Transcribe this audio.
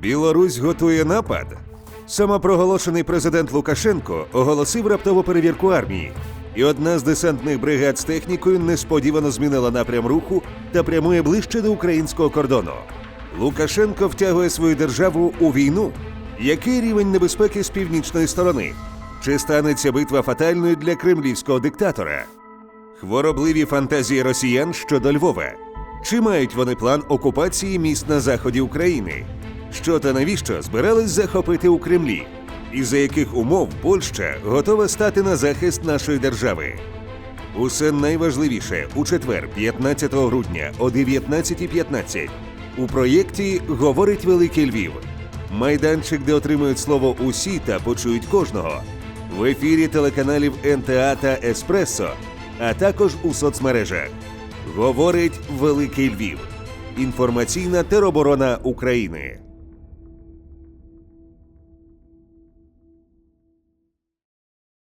Білорусь готує напад. Самопроголошений президент Лукашенко оголосив раптову перевірку армії, і одна з десантних бригад з технікою несподівано змінила напрям руху та прямує ближче до українського кордону. Лукашенко втягує свою державу у війну. Який рівень небезпеки з північної сторони? Чи станеться битва фатальною для кремлівського диктатора? Хворобливі фантазії росіян щодо Львова. Чи мають вони план окупації міст на заході України? Що та навіщо збирались захопити у Кремлі? І за яких умов Польща готова стати на захист нашої держави? Усе найважливіше у четвер, 15 грудня о 19.15 у проєкті Говорить Великий Львів. Майданчик, де отримують слово усі та почують кожного. В ефірі телеканалів НТА та Еспресо, а також у соцмережах. Говорить Великий Львів. Інформаційна тероборона України.